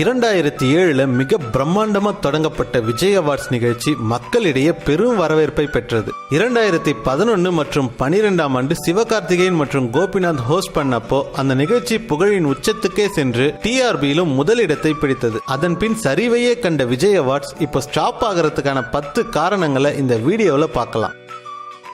இரண்டாயிரத்தி ஏழுல மிக பிரம்மாண்டமா தொடங்கப்பட்ட விஜய் அவார்ட்ஸ் நிகழ்ச்சி மக்களிடையே பெரும் வரவேற்பை பெற்றது. இரண்டாயிரத்தி பதினொன்று மற்றும் பனிரெண்டாம் ஆண்டு சிவகார்த்திகேயன் மற்றும் கோபிநாத் ஹோஸ்ட் பண்ணப்போ அந்த நிகழ்ச்சி புகழின் உச்சத்துக்கே சென்று டிஆர்பியிலும் முதலிடத்தை பிடித்தது. அதன் பின் சரிவையே கண்ட விஜய் அவார்ட்ஸ் இப்போ ஸ்டாப் ஆகிறதுக்கான பத்து காரணங்களை இந்த வீடியோவில் பார்க்கலாம்.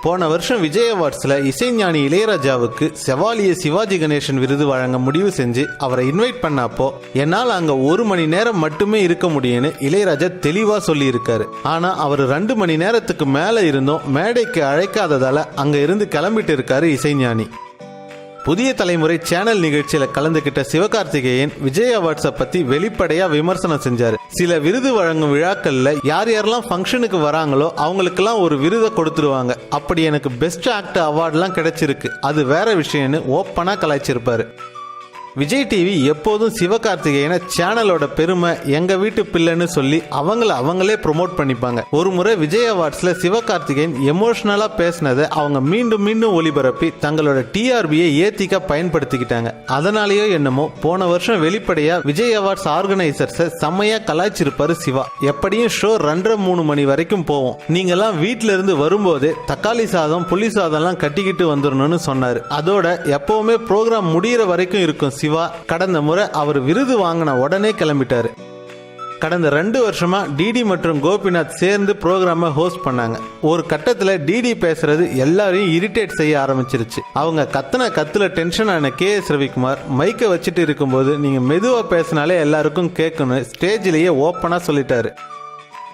போன வருஷம் விஜய் அவார்ட்ஸில் இசைஞானி இளையராஜாவுக்கு செவாலிய சிவாஜி கணேசன் விருது வழங்க முடிவு செஞ்சு அவரை இன்வைட் பண்ணப்போ என்னால் அங்கே ஒரு மணி நேரம் மட்டுமே இருக்க முடியும்னு இளையராஜா தெளிவாக சொல்லியிருக்காரு. ஆனால் அவர் ரெண்டு மணி நேரத்துக்கு மேலே இருந்தும் மேடைக்கு அழைக்காததால் அங்கே இருந்து கிளம்பிட்டு இருக்காரு இசைஞானி. புதிய தலைமுறை சேனல் நிகழ்ச்சியில கலந்துகிட்ட சிவகார்த்திகேயன் விஜய் அவார்ட்ஸை பத்தி வெளிப்படையா விமர்சனம் செஞ்சாரு. சில விருது வழங்கும் விழாக்கள்ல யார் யாரெல்லாம் ஃபங்க்ஷனுக்கு வராங்களோ அவங்களுக்கெல்லாம் ஒரு விருதை கொடுத்துருவாங்க. அப்படி எனக்கு பெஸ்ட் ஆக்டர் அவார்ட்லாம் கிடைச்சிருக்கு. அது வேற விஷயம்னு ஓப்பனா கலாய்ச்சிருப்பாரு. விஜய் டிவி எப்போதும் சிவகார்த்திகேயனை சேனலோட பெருமை எங்க வீட்டு பிள்ளைன்னு சொல்லி அவங்கள அவங்களே ப்ரொமோட் பண்ணிப்பாங்க. ஒரு முறை விஜய் அவார்ட்ஸ்ல சிவகார்த்திகேயன் எமோஷனலா பேசினதை அவங்க மீண்டும் மீண்டும் ஒளிபரப்பி தங்களோட டிஆர்பியை ஏத்திக்க பயன்படுத்திக்கிட்டாங்க. அதனாலேயோ என்னமோ போன வருஷம் வெளிப்படையா விஜய் அவார்ட்ஸ் ஆர்கனைசர்ஸை செம்மையா கலாய்ச்சிருப்பாரு சிவா. எப்படியும் ஷோ ரெண்டரை மூணு மணி வரைக்கும் போவோம். நீங்கெல்லாம் வீட்ல இருந்து வரும்போதே தக்காளி சாதம் புளி சாதம்லாம் கட்டிக்கிட்டு வந்துடணும்னு சொன்னாரு. அதோட எப்பவுமே ப்ரோக்ராம் முடியிற வரைக்கும் இருக்கும் சிவா கடந்த முறை அவர் விருது வாங்கின உடனே கிளம்பிட்டாரு. கடந்த ரெண்டு வருஷமா டிடி மற்றும் கோபிநாத் சேர்ந்து ப்ரோக்ராமை ஹோஸ்ட் பண்ணாங்க. ஒரு கட்டத்தில் டிடி பேசுறது எல்லாரையும் இரிட்டேட் செய்ய ஆரம்பிச்சிருச்சு. அவங்க கத்தன கத்துல டென்ஷன் ஆன கே எஸ் ரவிக்குமார் மைக்கை வச்சுட்டு இருக்கும்போது நீங்க மெதுவா பேசினாலே எல்லாருக்கும் கேட்கணும். ஸ்டேஜ்லயே ஓப்பனா சொல்லிட்டாரு.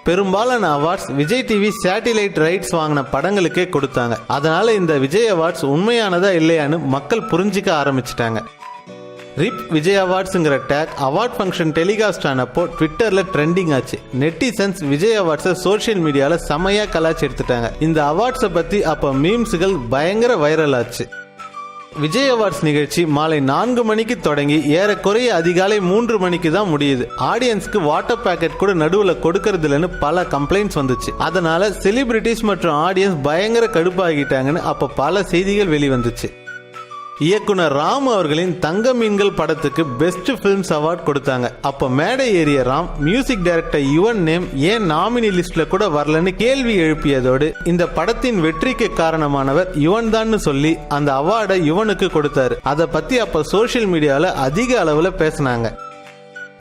பெரும்பாலான awards Vijay TV satellite rights வாங்கின படங்களுக்கே கொடுத்தாங்க. அதனால இந்த விஜய் அவார்ட்ஸ் உண்மையானதா இல்லையான்னு மக்கள் புரிஞ்சிக்க ஆரம்பிச்சிட்டாங்க. ரிப் விஜய் அவார்ட்ஸுங்கிற டேக் அவார்ட் ஃபங்க்ஷன் டெலிகாஸ்ட் ஆனப்போ ட்விட்டரில் ட்ரெண்டிங் ஆச்சு. நெட்டிசன்ஸ் விஜய் அவார்ட்ஸை சோஷியல் மீடியாவில் செமையாக கலாச்சி எடுத்துட்டாங்க. இந்த அவார்ட்ஸை பற்றி அப்போ மீம்ஸுகள் பயங்கர வைரல் ஆச்சு. விஜய் அவார்ட்ஸ் நிகழ்ச்சி மாலை நான்கு மணிக்கு தொடங்கி ஏறக்குறைய அதிகாலை மூன்று மணிக்கு தான் முடியுது. ஆடியன்ஸ்க்கு வாட்டர் பேக்கெட் கூட நடுவில் கொடுக்கறதில்லன்னு பல கம்ப்ளைண்ட்ஸ் வந்துச்சு. அதனால செலிபிரிட்டிஸ் மற்றும் ஆடியன்ஸ் பயங்கர கடுப்பாகிட்டாங்கன்னு அப்போ பல செய்திகள் வெளிவந்துச்சு. இயக்குனர் ராம் அவர்களின் தங்க மீன்கள் படத்துக்கு பெஸ்ட் ஃபிலிம்ஸ் அவார்ட் கொடுத்தாங்க. அப்போ மேடை ஏறிய Ram music director Yuvan name ஏன் நாமினி லிஸ்ட்ல கூட வரலன்னு கேள்வி எழுப்பியதோடு இந்த படத்தின் வெற்றிக்கு காரணமானவர் யுவன் தான் சொல்லி அந்த அவார்டை யுவனுக்கு கொடுத்தாரு. அதை பத்தி அப்ப சோஷியல் மீடியால அதிக அளவுல பேசினாங்க.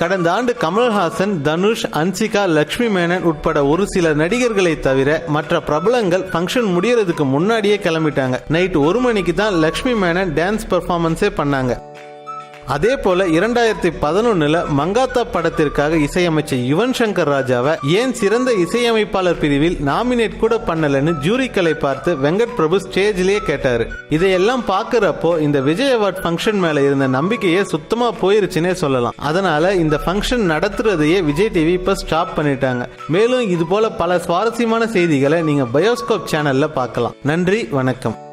கடந்த ஆண்டு கமல்ஹாசன் தனுஷ் அன்சிகா லக்ஷ்மி மேனன் உட்பட ஒரு சில நடிகர்களை தவிர மற்ற பிரபலங்கள் ஃபங்க்ஷன் முடியறதுக்கு முன்னாடியே கிளம்பிட்டாங்க. நைட் ஒரு மணிக்கு தான் லக்ஷ்மி மேனன் டான்ஸ் பெர்ஃபார்மன்ஸே பண்ணாங்க. அதே போல இரண்டாயிரத்தி பதினொன்னுல மங்காத்தா படத்திற்காக இசையமைச்ச யுவன் சங்கர் ராஜாவை ஏன் சிறந்த இசையமைப்பாளர் பிரிவில் நாமினேட் கூட பண்ணலன்னு ஜூரிக்களை பார்த்து வெங்கட் பிரபு ஸ்டேஜ்லயே கேட்டாரு. இதையெல்லாம் பாக்குறப்போ இந்த விஜய் அவார்ட் ஃபங்க்ஷன் மேல இருந்த நம்பிக்கையே சுத்தமா போயிருச்சுன்னே சொல்லலாம். அதனால இந்த ஃபங்க்ஷன் நடத்துறதையே விஜய் டிவி இப்ப ஸ்டாப் பண்ணிட்டாங்க. மேலும் இது போல பல சுவாரஸ்யமான செய்திகளை நீங்க பயோஸ்கோப் சேனல்ல பார்க்கலாம். நன்றி வணக்கம்.